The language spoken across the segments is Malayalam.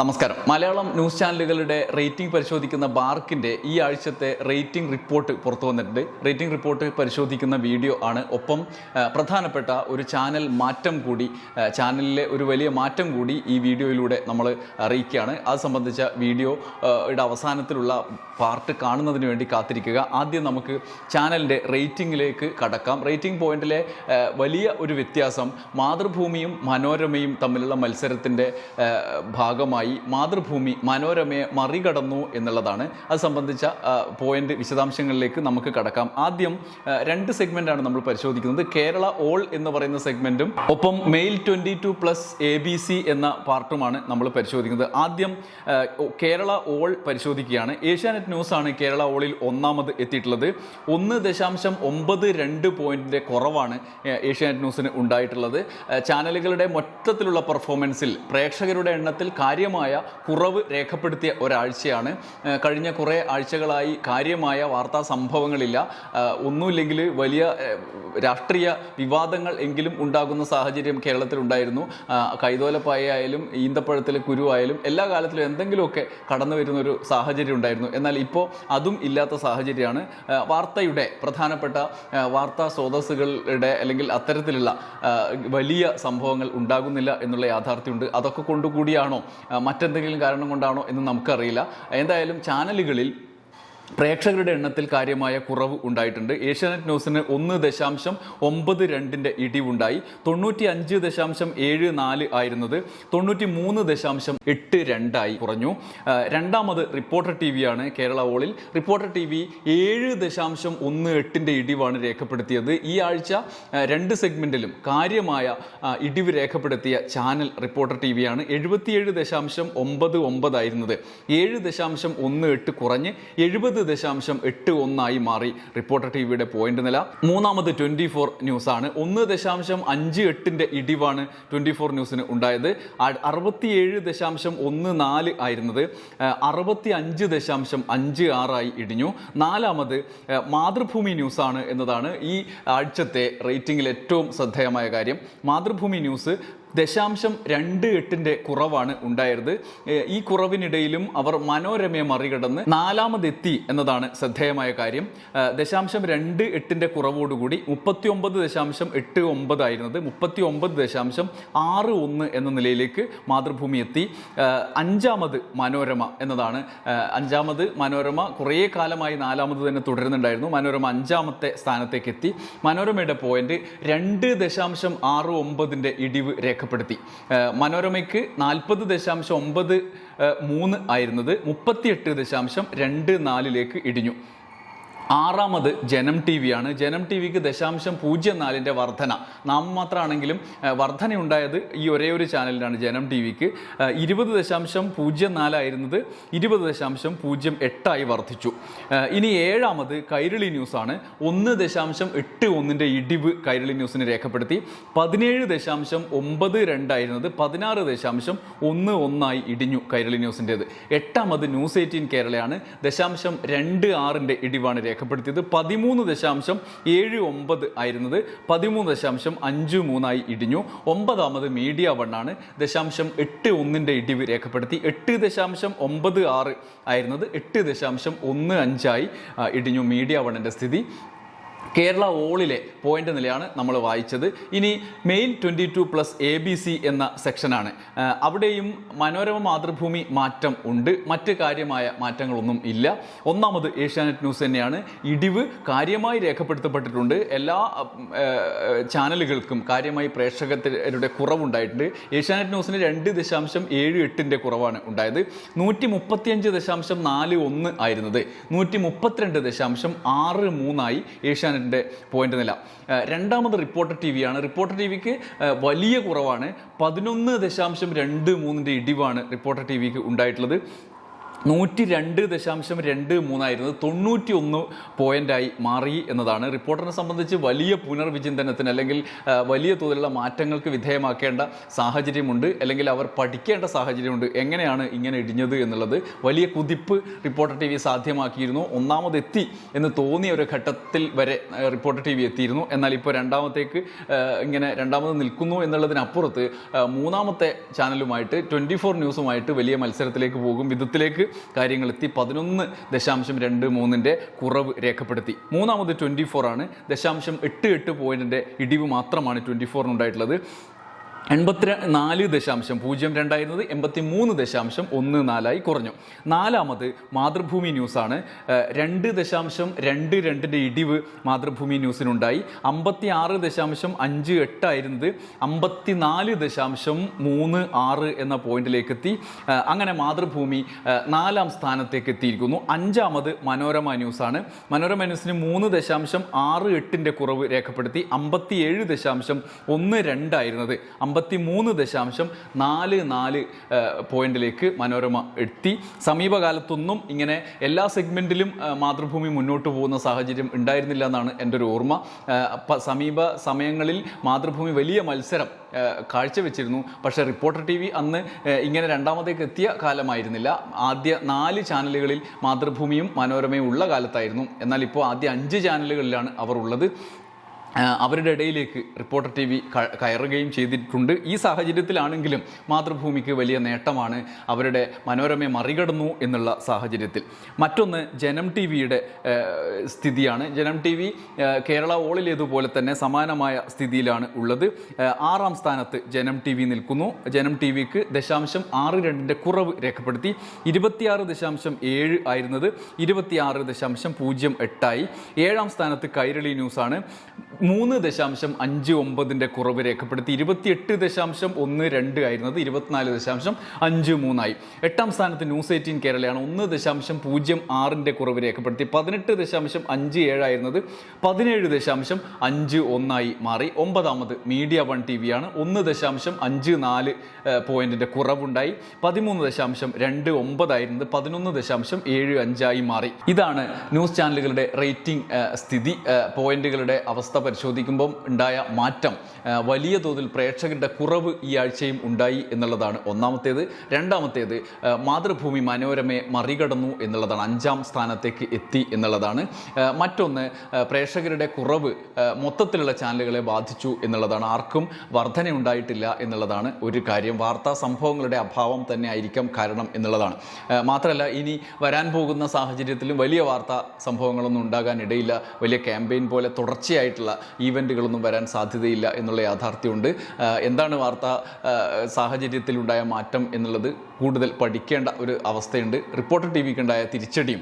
നമസ്കാരം. മലയാളം ന്യൂസ് ചാനലുകളുടെ റേറ്റിംഗ് പരിശോധിക്കുന്ന ബാർക്കിന്റെ ഈ ആഴ്ചത്തെ റേറ്റിംഗ് റിപ്പോർട്ട് പുറത്തു വന്നിട്ടുണ്ട്. റേറ്റിംഗ് റിപ്പോർട്ട് പരിശോധിക്കുന്ന വീഡിയോ ആണ്. ഒപ്പം പ്രധാനപ്പെട്ട ഒരു ചാനൽ മാറ്റം കൂടി ചാനലിലെ ഒരു വലിയ മാറ്റം കൂടി ഈ വീഡിയോയിലൂടെ നമ്മൾ അറിയിക്കുകയാണ്. അത് സംബന്ധിച്ച വീഡിയോയുടെ അവസാനത്തിലുള്ള പാർട്ട് കാണുന്നതിന് വേണ്ടി കാത്തിരിക്കുക. ആദ്യം നമുക്ക് ചാനലിന്റെ റേറ്റിംഗിലേക്ക് കടക്കാം. റേറ്റിംഗ് പോയിന്റിലെ വലിയ ഒരു വ്യത്യാസം മാതൃഭൂമിയും മനോരമയും തമ്മിലുള്ള മത്സരത്തിന്റെ ഭാഗമായി മാതൃഭൂമി മനോരമയെ മറികടന്നു എന്നുള്ളതാണ്. അത് സംബന്ധിച്ച പോയിന്റ് വിശദാംശങ്ങളിലേക്ക് നമുക്ക് കടക്കാം. ആദ്യം രണ്ട് സെഗ്മെന്റാണ് നമ്മൾ പരിശോധിക്കുന്നത്. കേരള ഓൾ എന്ന് പറയുന്ന സെഗ്മെന്റും ഒപ്പം main twenty two plus A B C എന്ന പാർട്ടുമാണ് നമ്മൾ പരിശോധിക്കുന്നത്. ആദ്യം കേരള ഓൾ പരിശോധിക്കുകയാണ്. ഏഷ്യാനെറ്റ് ന്യൂസ് ആണ് കേരള ഓളിൽ ഒന്നാമത് എത്തിയിട്ടുള്ളത്. ഒന്ന് ദശാംശം ഒമ്പത് രണ്ട് പോയിന്റിന്റെ കുറവാണ് ഏഷ്യാനെറ്റ് ന്യൂസിന് ഉണ്ടായിട്ടുള്ളത്. ചാനലുകളുടെ മൊത്തത്തിലുള്ള പെർഫോമൻസിൽ പ്രേക്ഷകരുടെ എണ്ണത്തിൽ കാര്യമായ കുറവ് രേഖപ്പെടുത്തിയ ഒരാഴ്ചയാണ്. കഴിഞ്ഞ കുറേ ആഴ്ചകളായി കാര്യമായ വാർത്താ സംഭവങ്ങളില്ല. ഒന്നുമില്ലെങ്കിൽ വലിയ രാഷ്ട്രീയ വിവാദങ്ങൾ എങ്കിലും ഉണ്ടാകുന്ന സാഹചര്യം കേരളത്തിൽ ഉണ്ടായിരുന്നു ആ, കൈതോലപ്പായ ആയാലും ഈന്തപ്പഴത്തിലെ കുരു ആയാലും എല്ലാ കാലത്തിലും എന്തെങ്കിലുമൊക്കെ കടന്നു വരുന്ന ഒരു സാഹചര്യം ഉണ്ടായിരുന്നു. എന്നാൽ ഇപ്പോൾ അതും ഇല്ലാത്ത സാഹചര്യമാണ്. വാർത്തയുടെ പ്രധാനപ്പെട്ട വാർത്താ സ്രോതസ്സുകളുടെ അല്ലെങ്കിൽ അത്തരത്തിലുള്ള വലിയ സംഭവങ്ങൾ ഉണ്ടാകുന്നില്ല എന്നുള്ള യാഥാർത്ഥ്യമുണ്ട്. അതൊക്കെ കൊണ്ടുകൂടിയാണോ മറ്റെന്തെങ്കിലും കാരണം കൊണ്ടാണോ എന്ന് നമുക്കറിയില്ല. എന്തായാലും ചാനലുകളിൽ പ്രേക്ഷകരുടെ എണ്ണത്തിൽ കാര്യമായ കുറവ് ഉണ്ടായിട്ടുണ്ട്. ഏഷ്യാനെറ്റ് ന്യൂസിന് ഒന്ന് ദശാംശം ഒമ്പത് രണ്ടിന്റെ ഇടിവുണ്ടായി. തൊണ്ണൂറ്റി അഞ്ച് ദശാംശം ഏഴ് നാല് ആയിരുന്നത് തൊണ്ണൂറ്റി മൂന്ന് ദശാംശം എട്ട് രണ്ടായി കുറഞ്ഞു. രണ്ടാമത് റിപ്പോർട്ടർ ടി വിയാണ് കേരള ഓളിൽ റിപ്പോർട്ടർ ടി വി ഏഴ് ദശാംശം ഒന്ന് എട്ടിന്റെ ഇടിവാണ് രേഖപ്പെടുത്തിയത്. ഈ ആഴ്ച രണ്ട് സെഗ്മെന്റിലും കാര്യമായ ഇടിവ് രേഖപ്പെടുത്തിയ ചാനൽ റിപ്പോർട്ടർ ടി വിയാണ് എഴുപത്തിയേഴ് ദശാംശം ഒമ്പത് ഒമ്പതായിരുന്നത് ഏഴ് ദശാംശം ഒന്ന് എട്ട് കുറഞ്ഞ് എഴുപത് ദശാംശം എട്ട് ഒന്നായി മാറി റിപ്പോർട്ടർ ടി വിയുടെ പോയിന്റ് നില? മൂന്നാമത് ട്വന്റി ഫോർ ന്യൂസ് ആണ് ഒന്ന് ദശാംശം അഞ്ച് എട്ടിന്റെ ഇടിവാണ് ട്വന്റി ഫോർ ന്യൂസിന് ഉണ്ടായത്. അറുപത്തിയേഴ് ദശാംശം ഒന്ന് നാല് ആയിരുന്നത്. അറുപത്തി അഞ്ച് ദശാംശം അഞ്ച് ആറായി ഇടിഞ്ഞു. നാലാമത് മാതൃഭൂമി ന്യൂസ് ആണ് എന്നതാണ് ഈ ആഴ്ചത്തെ റേറ്റിംഗിൽ ഏറ്റവും ശ്രദ്ധേയമായ കാര്യം. മാതൃഭൂമി ന്യൂസ് ദശാംശം രണ്ട് എട്ടിന്റെ കുറവാണ് ഉണ്ടായത്. ഈ കുറവിനിടയിലും അവർ മനോരമയെ മറികടന്ന് നാലാമതെത്തി എന്നതാണ് ശ്രദ്ധേയമായ കാര്യം. ദശാംശം രണ്ട് എട്ടിന്റെ കുറവോടുകൂടി മുപ്പത്തി ഒമ്പത് ദശാംശം എട്ട് ഒമ്പതായിരുന്നത് മുപ്പത്തി ഒമ്പത് ദശാംശം ആറ് ഒന്ന് എന്ന നിലയിലേക്ക് മാതൃഭൂമി എത്തി. അഞ്ചാമത് മനോരമ എന്നതാണ്. അഞ്ചാമത് മനോരമ കുറേ കാലമായി നാലാമത് തന്നെ തുടരുന്നുണ്ടായിരുന്നു. മനോരമ അഞ്ചാമത്തെ സ്ഥാനത്തേക്ക് എത്തി മനോരമയുടെ പോയിന്റ് രണ്ട് ദശാംശം ആറ് ഒമ്പതിന്റെ ഇടിവ് രേഖപ്പെടുത്തി. മനോരമയ്ക്ക് നാൽപ്പത് ദശാംശം ഒമ്പത് മൂന്ന് ആയിരുന്നത് മുപ്പത്തിയെട്ട് ദശാംശം രണ്ട് നാലിലേക്ക് ഇടിഞ്ഞു. ആറാമത് ജനം ടി വിയാണ് ജനം ടി വിക്ക് ദശാംശം പൂജ്യം നാലിന്റെ വർധന. നാമമാത്രമാണെങ്കിലും വർധന വർധനയുണ്ടായത് ഈ ഒരേ ഒരു ചാനലിലാണ് ജനം ടി വിക്ക് ഇരുപത് ദശാംശം പൂജ്യം നാലായിരുന്നത് ഇരുപത് ദശാംശം പൂജ്യം എട്ടായി വർദ്ധിച്ചു ഇനി ഏഴാമത് കൈരളി ന്യൂസാണ്. ഒന്ന് ദശാംശം എട്ട് ഒന്നിന്റെ ഇടിവ് കൈരളി ന്യൂസിന് രേഖപ്പെടുത്തി. പതിനേഴ് ദശാംശം ഒമ്പത് രണ്ടായിരുന്നത് പതിനാറ് ദശാംശം ഒന്ന് ഒന്നായി ഇടിഞ്ഞു കൈരളി ന്യൂസിന്റേത് എട്ടാമത് ന്യൂസ് എയ്റ്റീൻ കേരളയാണ്. ദശാംശം രണ്ട് ആറിന്റെ ഇടിവാണ് രേഖപ്പെടുത്തിയത് പതിമൂന്ന് ദശാംശം ഏഴ് ഒമ്പത് ആയിരുന്നത്. പതിമൂന്ന് ദശാംശം അഞ്ച് മൂന്നായി ഇടിഞ്ഞു. ഒമ്പതാമത് മീഡിയ വണ്ണാണ് ദശാംശം എട്ട് ഒന്നിന്റെ ഇടിവ് രേഖപ്പെടുത്തി. എട്ട് ദശാംശം ഒമ്പത് ആറ് ആയിരുന്നത്. എട്ട് ദശാംശം ഒന്ന് അഞ്ചായി ഇടിഞ്ഞു മീഡിയ വണ്ണിന്റെ സ്ഥിതി. കേരള ഓളിലെ പോയിന്റ് നിലയാണ് നമ്മൾ വായിച്ചത്. ഇനി main twenty two plus A B C എന്ന സെക്ഷനാണ് അവിടെയും മനോരമ മാതൃഭൂമി മാറ്റം ഉണ്ട്. മറ്റ് കാര്യമായ മാറ്റങ്ങളൊന്നും ഇല്ല. ഒന്നാമത് ഏഷ്യാനെറ്റ് ന്യൂസ് തന്നെയാണ്. ഇടിവ് കാര്യമായി രേഖപ്പെടുത്തപ്പെട്ടിട്ടുണ്ട്. എല്ലാ ചാനലുകൾക്കും കാര്യമായി പ്രേക്ഷകരുടെ കുറവുണ്ടായിട്ടുണ്ട്. ഏഷ്യാനെറ്റ് ന്യൂസിന് രണ്ട് ദശാംശം ഏഴ് എട്ടിന്റെ കുറവാണ് ഉണ്ടായത്. നൂറ്റി മുപ്പത്തിയഞ്ച് ദശാംശം നാല് ഒന്ന് ആയിരുന്നത്. നൂറ്റി മുപ്പത്തിരണ്ട് ദശാംശം ആറ് മൂന്നായി ഏഷ്യാനെറ്റിന്റെ പോയിന്റ് നില. രണ്ടാമത് റിപ്പോർട്ടർ ടി വിയാണ് റിപ്പോർട്ടർ ടി വിക്ക് വലിയ കുറവാണ്. പതിനൊന്ന് ദശാംശം രണ്ട് മൂന്നിന്റെ ഇടിവാണ് റിപ്പോർട്ടർ ടി വിക്ക് ഉണ്ടായിട്ടുള്ളത്. നൂറ്റി രണ്ട് ദശാംശം രണ്ട് മൂന്നായിരുന്നത് തൊണ്ണൂറ്റി ഒന്ന് പോയിന്റായി മാറി എന്നതാണ്. റിപ്പോർട്ടറിനെ സംബന്ധിച്ച് വലിയ പുനർവിചിന്തനത്തിന് അല്ലെങ്കിൽ വലിയ തോതിലുള്ള മാറ്റങ്ങൾക്ക് വിധേയമാക്കേണ്ട സാഹചര്യമുണ്ട്. അല്ലെങ്കിൽ അവർ പഠിക്കേണ്ട സാഹചര്യമുണ്ട്. എങ്ങനെയാണ് ഇങ്ങനെ ഇടിഞ്ഞത് എന്നുള്ളത് വലിയ കുതിപ്പ് റിപ്പോർട്ടർ ടി വി സാധ്യമാക്കിയിരുന്നു. ഒന്നാമതെത്തി എന്ന് തോന്നിയ ഒരു ഘട്ടത്തിൽ വരെ റിപ്പോർട്ടർ ടി വി എത്തിയിരുന്നു. എന്നാൽ ഇപ്പോൾ രണ്ടാമത്തേക്ക് ഇങ്ങനെ രണ്ടാമത് നിൽക്കുന്നു എന്നുള്ളതിനപ്പുറത്ത് മൂന്നാമത്തെ ചാനലുമായിട്ട് ട്വന്റി ഫോർ ന്യൂസുമായിട്ട് വലിയ മത്സരത്തിലേക്ക് പോകും. വിധത്തിലേക്ക് കാര്യങ്ങൾ എത്തി പതിനൊന്ന് ദശാംശം രണ്ട് മൂന്നിന്റെ കുറവ് രേഖപ്പെടുത്തി. മൂന്നാമത് ട്വന്റി ഫോർ ആണ്. ദശാംശം എട്ട് എട്ട് പോയിന്റിന്റെ ഇടിവ് മാത്രമാണ് ട്വന്റി ഫോറിനുണ്ടായിട്ടുള്ളത് എൺപത്തി നാല് ദശാംശം പൂജ്യം രണ്ടായിരുന്നത് എൺപത്തി മൂന്ന് ദശാംശം ഒന്ന് നാലായി കുറഞ്ഞു. നാലാമത് മാതൃഭൂമി ന്യൂസാണ്. രണ്ട് ദശാംശം രണ്ട് രണ്ടിന്റെ ഇടിവ് മാതൃഭൂമി ന്യൂസിനുണ്ടായി. അമ്പത്തി ആറ് ദശാംശം അഞ്ച് എട്ടായിരുന്നത് അമ്പത്തി നാല് ദശാംശം മൂന്ന് ആറ് എന്ന പോയിന്റിലേക്ക് എത്തി അങ്ങനെ മാതൃഭൂമി നാലാം സ്ഥാനത്തേക്ക് എത്തിയിരിക്കുന്നു അഞ്ചാമത് മനോരമ ന്യൂസാണ്. മനോരമ ന്യൂസിന് മൂന്ന് ദശാംശം ആറ് എട്ടിന്റെ കുറവ് രേഖപ്പെടുത്തി. അമ്പത്തി ഏഴ് ദശാംശം ഒന്ന് രണ്ടായിരുന്നത് അമ്പത്തി മൂന്ന് ദശാംശം നാല് നാല് പോയിന്റിലേക്ക് മനോരമ എത്തി. സമീപകാലത്തൊന്നും ഇങ്ങനെ എല്ലാ സെഗ്മെന്റിലും മാതൃഭൂമി മുന്നോട്ട് പോകുന്ന സാഹചര്യം ഉണ്ടായിരുന്നില്ല എന്നാണ് എന്റെ ഒരു ഓർമ്മ സമീപ സമയങ്ങളിൽ മാതൃഭൂമി വലിയ മത്സരം കാഴ്ചവെച്ചിരുന്നു. പക്ഷേ റിപ്പോർട്ടർ ടി വി അന്ന് ഇങ്ങനെ രണ്ടാമതേക്ക് എത്തിയ കാലമായിരുന്നില്ല. ആദ്യ നാല് ചാനലുകളിൽ മാതൃഭൂമിയും മനോരമയും ഉള്ള കാലത്തായിരുന്നു. എന്നാൽ ഇപ്പോൾ ആദ്യ അഞ്ച് ചാനലുകളിലാണ് അവർ ഉള്ളത്. അവരുടെ ഇടയിലേക്ക് റിപ്പോർട്ടർ ടി വി കയറുകയും ചെയ്തിട്ടുണ്ട്. ഈ സാഹചര്യത്തിലാണെങ്കിലും മാതൃഭൂമിക്ക് വലിയ നേട്ടമാണ് അവരുടെ മനോരമയെ മറികടന്നു എന്നുള്ള സാഹചര്യത്തിൽ. മറ്റൊന്ന് ജനം ടി വിയുടെ സ്ഥിതിയാണ്. ജനം ടി വി കേരള ഓളിലേതുപോലെ തന്നെ സമാനമായ സ്ഥിതിയിലാണ് ഉള്ളത്. ആറാം സ്ഥാനത്ത് ജനം ടി വി നിൽക്കുന്നു. ജനം ടി വിക്ക് ദശാംശം ആറ് രണ്ടിന്റെ കുറവ് രേഖപ്പെടുത്തി. ഇരുപത്തിയാറ് ദശാംശം ഏഴ് ആയിരുന്നത് ഇരുപത്തിയാറ് ദശാംശം പൂജ്യം എട്ടായി. ഏഴാം സ്ഥാനത്ത് കൈരളി ന്യൂസാണ്. മൂന്ന് ദശാംശം അഞ്ച് ഒമ്പതിന്റെ കുറവ് രേഖപ്പെടുത്തി ഇരുപത്തിയെട്ട് ദശാംശം ഒന്ന് രണ്ട് ആയിരുന്നത് ഇരുപത്തിനാല് ദശാംശം അഞ്ച് മൂന്നായി. എട്ടാം സ്ഥാനത്ത് ന്യൂസ് എയ്റ്റീൻ കേരളയാണ്. ഒന്ന് ദശാംശം പൂജ്യം ആറിന്റെ കുറവ് രേഖപ്പെടുത്തി പതിനെട്ട് ദശാംശം അഞ്ച് ഏഴായിരുന്നത് പതിനേഴ് ദശാംശം അഞ്ച് ഒന്നായി മാറി. ഒമ്പതാമത് മീഡിയ വൺ ടി ആണ് ഒന്ന് ദശാംശം അഞ്ച് നാല് പോയിന്റിന്റെ കുറവുണ്ടായി. പതിമൂന്ന് ദശാംശം രണ്ട് ഒമ്പതായിരുന്നത് പതിനൊന്ന് ദശാംശം ഏഴ് അഞ്ചായി മാറി. ഇതാണ് ന്യൂസ് ചാനലുകളുടെ റേറ്റിംഗ് സ്ഥിതി പോയിന്റുകളുടെ അവസ്ഥ പരിശോധിക്കുമ്പം ഉണ്ടായ മാറ്റം വലിയ തോതിൽ പ്രേക്ഷകരുടെ കുറവ് ഈ ആഴ്ചയും ഉണ്ടായി എന്നുള്ളതാണ് ഒന്നാമത്തേത്. രണ്ടാമത്തേത് മാതൃഭൂമി മനോരമയെ മറികടന്നു എന്നുള്ളതാണ് അഞ്ചാം സ്ഥാനത്തേക്ക് എത്തി എന്നുള്ളതാണ്. മറ്റൊന്ന് പ്രേക്ഷകരുടെ കുറവ് മൊത്തത്തിലുള്ള ചാനലുകളെ ബാധിച്ചു എന്നുള്ളതാണ്. ആർക്കും വർധനയുണ്ടായിട്ടില്ല എന്നുള്ളതാണ് ഒരു കാര്യം. വാർത്താ സംഭവങ്ങളുടെ അഭാവം തന്നെ ആയിരിക്കാം കാരണം എന്നുള്ളതാണ്. മാത്രമല്ല ഇനി വരാൻ പോകുന്ന സാഹചര്യത്തിലും വലിയ വാർത്താ സംഭവങ്ങളൊന്നും ഉണ്ടാകാൻ ഇടയില്ല വലിയ ക്യാമ്പയിൻ പോലെ തുടർച്ചയായിട്ടുള്ള ഈവന്റുകളൊന്നും വരാൻ സാധ്യതയില്ല എന്നുള്ള യാഥാർത്ഥ്യമുണ്ട്. എന്താണ് വാർത്താ സാഹചര്യത്തിലുണ്ടായ മാറ്റം എന്നുള്ളത് കൂടുതൽ പഠിക്കേണ്ട ഒരു അവസ്ഥയുണ്ട്. റിപ്പോർട്ടർ ടി വിക്ക് ഉണ്ടായ തിരിച്ചടിയും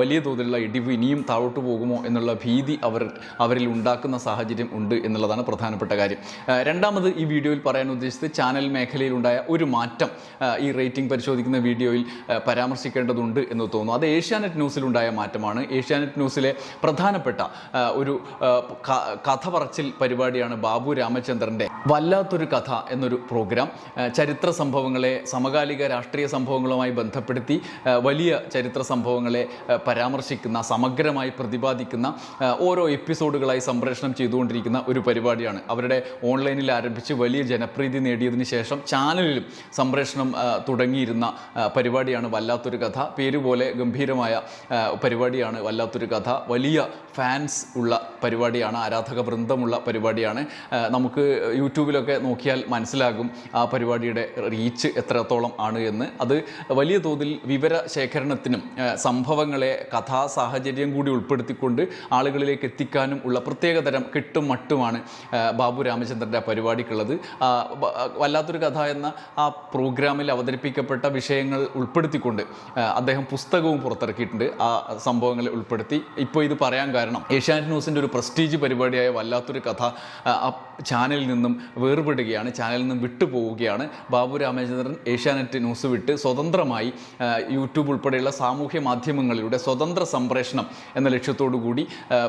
വലിയ തോതിലുള്ള ഇടിവ് ഇനിയും താഴോട്ട് പോകുമോ എന്നുള്ള ഭീതി അവർ അവരിൽ ഉണ്ടാക്കുന്ന സാഹചര്യം ഉണ്ട് എന്നുള്ളതാണ് പ്രധാനപ്പെട്ട കാര്യം. രണ്ടാമത് ഈ വീഡിയോയിൽ പറയാൻ ഉദ്ദേശിച്ചത് ചാനൽ മേഖലയിലുണ്ടായ ഒരു മാറ്റം ഈ റേറ്റിംഗ് പരിശോധിക്കുന്ന വീഡിയോയിൽ പരാമർശിക്കേണ്ടതുണ്ട് എന്ന് തോന്നുന്നു. അത് ഏഷ്യാനെറ്റ് ന്യൂസിലുണ്ടായ മാറ്റമാണ്. ഏഷ്യാനെറ്റ് ന്യൂസിലെ പ്രധാനപ്പെട്ട ഒരു കഥ പറച്ചിൽ പരിപാടിയാണ് ബാബു രാമചന്ദ്രന്റെ. വല്ലാത്തൊരു കഥ എന്നൊരു പ്രോഗ്രാം ചരിത്ര സംഭവങ്ങളെ സമകാലിക രാഷ്ട്രീയ സംഭവങ്ങളുമായി ബന്ധപ്പെടുത്തി വലിയ ചരിത്ര സംഭവങ്ങളെ പരാമർശിക്കുന്ന സമഗ്രമായി പ്രതിപാദിക്കുന്ന ഓരോ എപ്പിസോഡുകളായി സംപ്രേഷണം ചെയ്തുകൊണ്ടിരിക്കുന്ന ഒരു പരിപാടിയാണ്. അവരുടെ ഓൺലൈനിൽ ആരംഭിച്ച് വലിയ ജനപ്രീതി നേടിയതിന് ശേഷം ചാനലിലും സംപ്രേഷണം തുടങ്ങിയിരുന്ന പരിപാടിയാണ് വല്ലാത്തൊരു കഥ. പേരുപോലെ ഗംഭീരമായ പരിപാടിയാണ് വല്ലാത്തൊരു കഥ. വലിയ ഫാൻസ് ഉള്ള പരിപാടിയാണ് ആരാധക വൃന്ദമുള്ള പരിപാടിയാണ് നമുക്ക് നമുക്ക് യൂട്യൂബിലൊക്കെ നോക്കിയാൽ മനസ്സിലാകും ആ പരിപാടിയുടെ റീച്ച് എത്രത്തോളം ആണ് എന്ന്. അത് വലിയ തോതിൽ വിവര ശേഖരണത്തിനും സംഭവങ്ങളെ കഥാ സാഹചര്യം കൂടി ഉൾപ്പെടുത്തിക്കൊണ്ട് ആളുകളിലേക്ക് എത്തിക്കാനും ഉള്ള പ്രത്യേകതരം കിട്ടും മട്ടുമാണ് ബാബു രാമചന്ദ്രന്റെ പരിപാടിക്കുള്ളത്. വല്ലാത്തൊരു കഥ എന്ന ആ പ്രോഗ്രാമിൽ അവതരിപ്പിക്കപ്പെട്ട വിഷയങ്ങൾ ഉൾപ്പെടുത്തിക്കൊണ്ട് അദ്ദേഹം പുസ്തകവും പുറത്തിറക്കിയിട്ടുണ്ട് ആ സംഭവങ്ങളെ ഉൾപ്പെടുത്തി. ഇപ്പോൾ ഇത് പറയാൻ കാരണം ഏഷ്യാനെറ്റ് ന്യൂസിന്റെ ഒരു പ്രസ്റ്റീജ് പരിപാടിയായ വല്ലാത്തൊരു കഥ ആ ചാനലിൽ നിന്നും വേർപെടുകയാണ് ചാനലിൽ നിന്നും വിട്ടുപോവുകയാണ്. ബാബു രാമചന്ദ്രൻ ഏഷ്യാനെറ്റ് ന്യൂസ് വിട്ട് സ്വതന്ത്രമായി യൂട്യൂബ് ഉൾപ്പെടെയുള്ള സാമൂഹ്യ മാധ്യമങ്ങളിലൂടെ സ്വതന്ത്ര സംപ്രേഷണം എന്ന ലക്ഷ്യത്തോടു കൂടി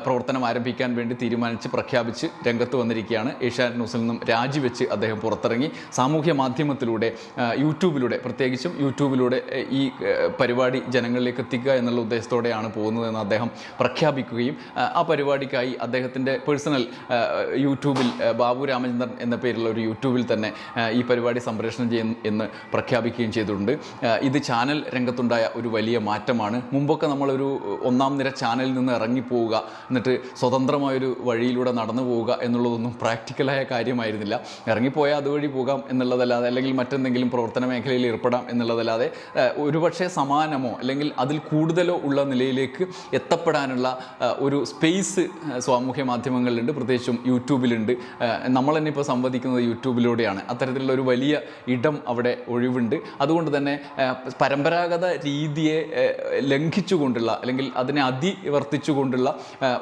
പ്രവർത്തനം ആരംഭിക്കാൻ വേണ്ടി തീരുമാനിച്ച് പ്രഖ്യാപിച്ച് രംഗത്ത് വന്നിരിക്കുകയാണ്. ഏഷ്യാനെറ്റ് ന്യൂസിൽ നിന്നും രാജിവെച്ച് അദ്ദേഹം പുറത്തിറങ്ങി. സാമൂഹ്യ മാധ്യമത്തിലൂടെ യൂട്യൂബിലൂടെ പ്രത്യേകിച്ചും യൂട്യൂബിലൂടെ ഈ പരിപാടി ജനങ്ങളിലേക്ക് എത്തിക്കുക എന്നുള്ള ഉദ്ദേശത്തോടെയാണ് പോകുന്നതെന്ന് അദ്ദേഹം പ്രഖ്യാപിക്കുകയും ആ പരിപാടിക്കായി അദ്ദേഹത്തിന്റെ പേഴ്സണൽ യൂട്യൂബിൽ ബാബു രാമചന്ദ്രൻ എന്ന പേരിലുള്ള ഒരു യൂട്യൂബിൽ തന്നെ ഈ പരിപാടി സംപ്രേഷണം ചെയ്യും എന്ന് പ്രഖ്യാപിക്കുകയും ചെയ്തിട്ടുണ്ട്. ഇത് ചാനൽ രംഗത്തുണ്ടായ ഒരു വലിയ മാറ്റമാണ്. മുമ്പൊക്കെ നമ്മളൊരു ഒന്നാം നിര ചാനലിൽ നിന്ന് ഇറങ്ങിപ്പോവുക എന്നിട്ട് സ്വതന്ത്രമായൊരു വഴിയിലൂടെ നടന്നു പോവുക എന്നുള്ളതൊന്നും പ്രാക്ടിക്കലായ കാര്യമായിരുന്നില്ല. ഇറങ്ങിപ്പോയാൽ അതുവഴി പോകാം എന്നുള്ളതല്ലാതെ അല്ലെങ്കിൽ മറ്റെന്തെങ്കിലും പ്രവർത്തന മേഖലയിൽ ഏർപ്പെടാം എന്നുള്ളതല്ലാതെ ഒരുപക്ഷെ സമാനമോ അല്ലെങ്കിൽ അതിൽ കൂടുതലോ ഉള്ള നിലയിലേക്ക് എത്തപ്പെടാനുള്ള ഒരു സ്പേസ് സാമൂഹ്യ മാധ്യമങ്ങളിലുണ്ട് പ്രത്യേകിച്ചും യൂട്യൂബിലുണ്ട്. നമ്മൾ തന്നെ ഇപ്പോൾ സംവദിക്കുന്നത് യൂട്യൂബിലൂടെയാണ്. അത്തരത്തിലുള്ള ഒരു വലിയ ഇടം അവിടെ ഒഴിവുണ്ട്. അതുകൊണ്ട് തന്നെ പരമ്പരാഗത രീതിയെ ലംഘിച്ചുകൊണ്ടുള്ള അല്ലെങ്കിൽ അതിനെ അതിവർത്തിച്ചുകൊണ്ടുള്ള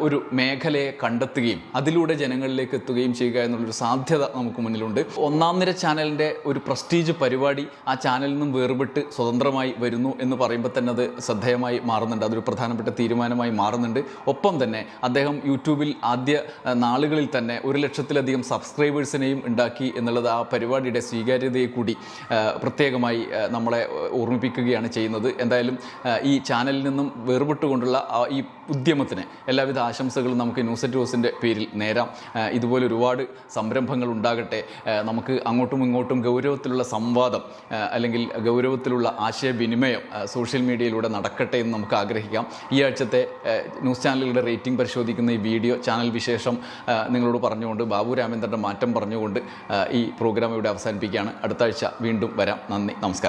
ഒരു മേഖലയെ കണ്ടെത്തുകയും അതിലൂടെ ജനങ്ങളിലേക്ക് എത്തുകയും ചെയ്യുക എന്നുള്ളൊരു സാധ്യത നമുക്ക് മുന്നിലുണ്ട്. ഒന്നാം നിര ചാനലിന്റെ ഒരു പ്രസ്റ്റീജ് പരിപാടി ആ ചാനലിൽ നിന്നും വേർപെട്ട് സ്വതന്ത്രമായി വരുന്നു എന്ന് പറയുമ്പോൾ തന്നെ അത് ശ്രദ്ധേയമായി മാറുന്നുണ്ട്. അതൊരു പ്രധാനപ്പെട്ട തീരുമാനമായി മാറുന്നുണ്ട്. ഒപ്പം തന്നെ അദ്ദേഹം യൂട്യൂബിൽ ആദ്യ നാളുകളിൽ തന്നെ ഒരു ലക്ഷത്തിലധികം സബ്സ്ക്രൈബേഴ്സിനെയും ഉണ്ടാക്കി എന്നുള്ളത് ആ പരിപാടിയുടെ സ്വീകാര്യതയെ കൂടി പ്രത്യേകമായി നമ്മളെ ഓർമ്മിപ്പിക്കുകയാണ് ചെയ്യുന്നത്. എന്തായാലും ഈ ചാനലിൽ നിന്നും വേർപെട്ടുകൊണ്ടുള്ള ഈ ഉദ്യമത്തിന് എല്ലാവിധ ആശംസകളും നമുക്ക് ന്യൂസ് അറ്റ് ന്യൂസിന്റെ പേരിൽ നേരാം. ഇതുപോലെ ഒരുപാട് സംരംഭങ്ങൾ ഉണ്ടാകട്ടെ. നമുക്ക് അങ്ങോട്ടും ഇങ്ങോട്ടും ഗൗരവത്തിലുള്ള സംവാദം അല്ലെങ്കിൽ ഗൗരവത്തിലുള്ള ആശയവിനിമയം സോഷ്യൽ മീഡിയയിലൂടെ നടക്കട്ടെ എന്ന് നമുക്ക് ആഗ്രഹിക്കാം. ഈ ആഴ്ചത്തെ ന്യൂസ് ചാനലുകളുടെ റേറ്റിംഗ് പരിശോധിക്കുന്ന ഈ വീഡിയോ ചാനൽ വിശേഷം നിങ്ങളോട് പറഞ്ഞുകൊണ്ട് ബാബു രാമേന്ദ്രന്റെ മാറ്റം പറഞ്ഞുകൊണ്ട് ഈ പ്രോഗ്രാം ഇവിടെ അവസാനിപ്പിക്കുകയാണ്. അടുത്ത ആഴ്ച വീണ്ടും വരാം. നന്ദി. നമസ്കാരം.